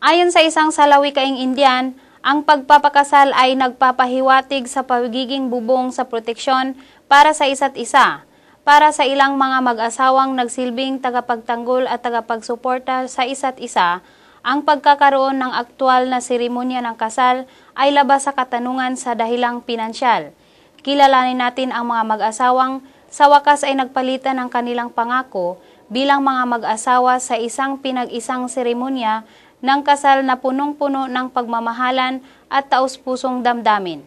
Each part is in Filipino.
Ayon sa isang salawikaing Indian, ang pagpapakasal ay nagpapahiwatig sa pagiging bubong sa proteksyon para sa isa't isa, para sa ilang mga mag-asawang nagsilbing tagapagtanggol at tagapagsuporta sa isa't isa, ang pagkakaroon ng aktwal na seremonya ng kasal ay labas sa katanungan sa dahilang pinansyal. Kilalanin natin ang mga mag-asawang sa wakas ay nagpalitan ng kanilang pangako bilang mga mag-asawa sa isang pinag-isang seremonya ng kasal na punong-puno ng pagmamahalan at taus-pusong damdamin.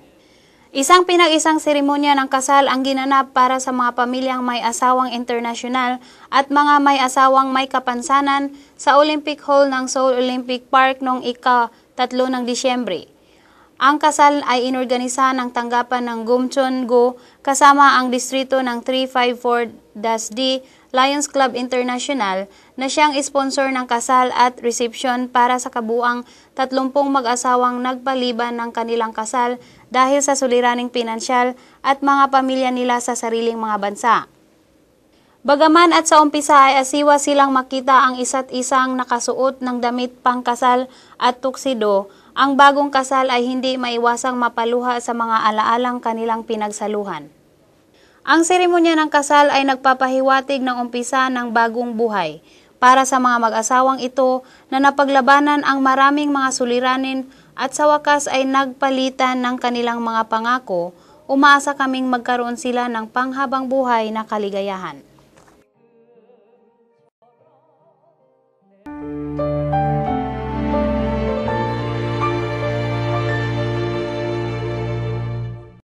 Isang pinag-isang seremonya ng kasal ang ginanap para sa mga pamilyang may asawang internasyonal at mga may asawang may kapansanan sa Olympic Hall ng Seoul Olympic Park noong ika-3 ng Disyembre. Ang kasal ay inorganisa ng tanggapan ng Gumcheon-gu kasama ang distrito ng 354-D Lions Club International na siyang sponsor ng kasal at reception para sa kabuang 30 mag-asawang nagpaliban ng kanilang kasal dahil sa suliraning pinansyal at mga pamilya nila sa sariling mga bansa. Bagaman at sa umpisa ay asiwa silang makita ang isa't isang nakasuot ng damit pangkasal at tuksido, ang bagong kasal ay hindi maiwasang mapaluha sa mga alaalang kanilang pinagsaluhan. Ang seremonya ng kasal ay nagpapahiwatig ng umpisa ng bagong buhay para sa mga mag-asawang ito na napaglabanan ang maraming mga suliranin at sa wakas ay nagpalitan ng kanilang mga pangako, umaasa kaming magkaroon sila ng panghabang buhay na kaligayahan.